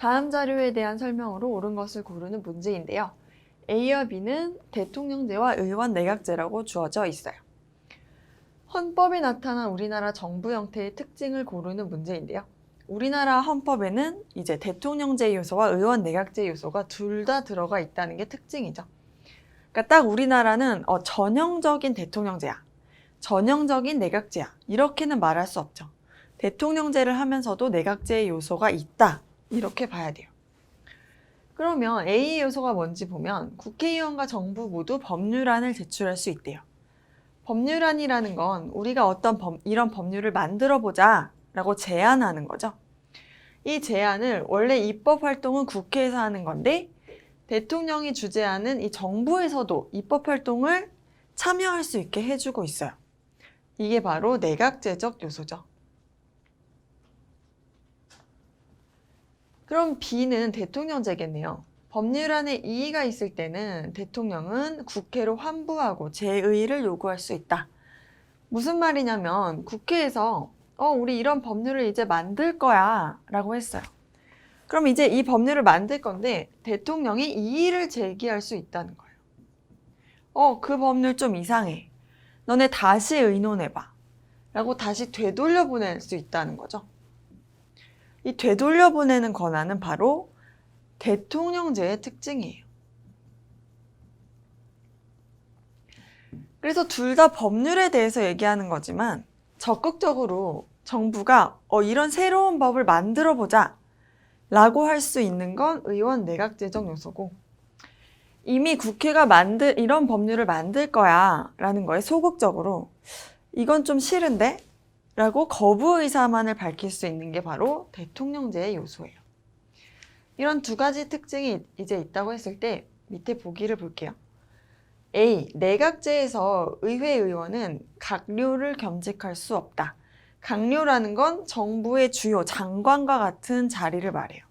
다음 자료에 대한 설명으로 옳은 것을 고르는 문제인데요. A와 B는 대통령제와 의원 내각제라고 주어져 있어요. 헌법에 나타난 우리나라 정부 형태의 특징을 고르는 문제인데요. 우리나라 헌법에는 이제 대통령제 요소와 의원 내각제 요소가 둘 다 들어가 있다는 게 특징이죠. 그러니까 딱 우리나라는 어, 전형적인 대통령제야. 전형적인 내각제야. 이렇게는 말할 수 없죠. 대통령제를 하면서도 내각제의 요소가 있다. 이렇게 봐야 돼요. 그러면 A 요소가 뭔지 보면 국회의원과 정부 모두 법률안을 제출할 수 있대요. 법률안이라는 건 우리가 어떤 법, 이런 법률을 만들어 보자 라고 제안하는 거죠. 이 제안을 원래 입법 활동은 국회에서 하는 건데 대통령이 주재하는 이 정부에서도 입법 활동을 참여할 수 있게 해주고 있어요. 이게 바로 내각제적 요소죠. 그럼 B는 대통령제겠네요. 법률안에 이의가 있을 때는 대통령은 국회로 환부하고 재의를 요구할 수 있다. 무슨 말이냐면 국회에서 어, 우리 이런 법률을 이제 만들 거야 라고 했어요. 그럼 이제 이 법률을 만들 건데 대통령이 이의를 제기할 수 있다는 거예요. 어, 그 법률 좀 이상해. 너네 다시 의논해봐. 라고 다시 되돌려 보낼 수 있다는 거죠. 이 되돌려 보내는 권한은 바로 대통령제의 특징이에요. 그래서 둘 다 법률에 대해서 얘기하는 거지만 적극적으로 정부가 어, 이런 새로운 법을 만들어 보자 라고 할 수 있는 건 의원 내각제적 요소고 이미 국회가 만들 이런 법률을 만들 거야 라는 거에 소극적으로 이건 좀 싫은데 라고 거부 의사만을 밝힐 수 있는 게 바로 대통령제의 요소예요. 이런 두 가지 특징이 이제 있다고 했을 때 밑에 보기를 볼게요. A. 내각제에서 의회 의원은 각료를 겸직할 수 없다. 각료라는 건 정부의 주요 장관과 같은 자리를 말해요.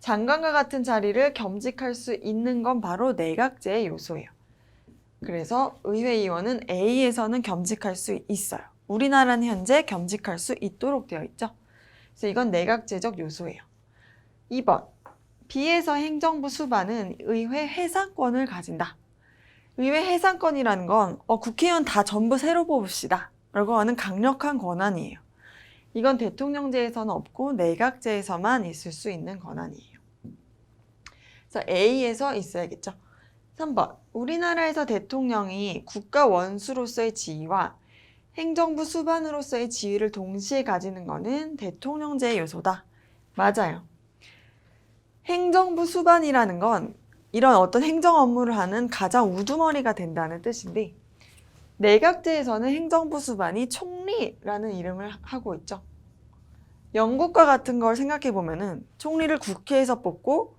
장관과 같은 자리를 겸직할 수 있는 건 바로 내각제의 요소예요. 그래서 의회 의원은 A에서는 겸직할 수 있어요. 우리나라는 현재 겸직할 수 있도록 되어 있죠. 그래서 이건 내각제적 요소예요. 2번. B에서 행정부 수반은 의회 해산권을 가진다. 의회 해산권이라는 건 어, 국회의원 다 전부 새로 뽑읍시다. 라고 하는 강력한 권한이에요. 이건 대통령제에서는 없고 내각제에서만 있을 수 있는 권한이에요. 그래서 A에서 있어야겠죠. 3번. 우리나라에서 대통령이 국가 원수로서의 지위와 행정부 수반으로서의 지위를 동시에 가지는 것은 대통령제의 요소다. 맞아요. 행정부 수반이라는 건 이런 어떤 행정 업무를 하는 가장 우두머리가 된다는 뜻인데 내각제에서는 행정부 수반이 총리라는 이름을 하고 있죠. 영국과 같은 걸 생각해 보면은 총리를 국회에서 뽑고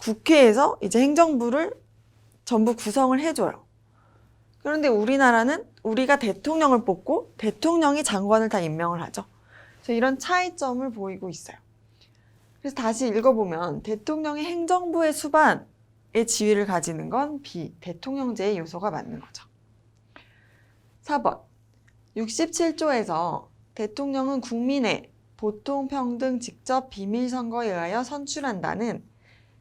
국회에서 이제 행정부를 전부 구성을 해줘요. 그런데 우리나라는 우리가 대통령을 뽑고 대통령이 장관을 다 임명을 하죠. 그래서 이런 차이점을 보이고 있어요. 그래서 다시 읽어보면 대통령이 행정부의 수반의 지위를 가지는 건 비, 대통령제의 요소가 맞는 거죠. 4번. 67조에서 대통령은 국민의 보통 평등 직접 비밀 선거에 의하여 선출한다는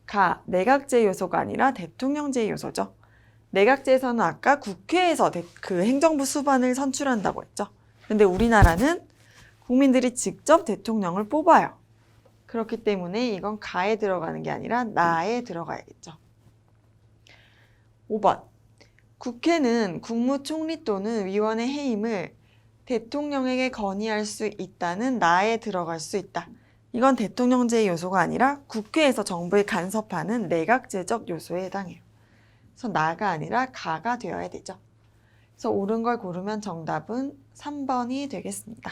가, 내각제 요소가 아니라 대통령제 요소죠. 내각제에서는 아까 국회에서 대- 그 행정부 수반을 선출한다고 했죠. 근데 우리나라는 국민들이 직접 대통령을 뽑아요. 그렇기 때문에 이건 가에 들어가는 게 아니라 나에 들어가야겠죠. 5번. 국회는 국무총리 또는 위원의 해임을 대통령에게 건의할 수 있다는 나에 들어갈 수 있다. 이건 대통령제의 요소가 아니라 국회에서 정부에 간섭하는 내각제적 요소에 해당해요. 그래서 나가 아니라 가가 되어야 되죠. 그래서 옳은 걸 고르면 정답은 3번이 되겠습니다.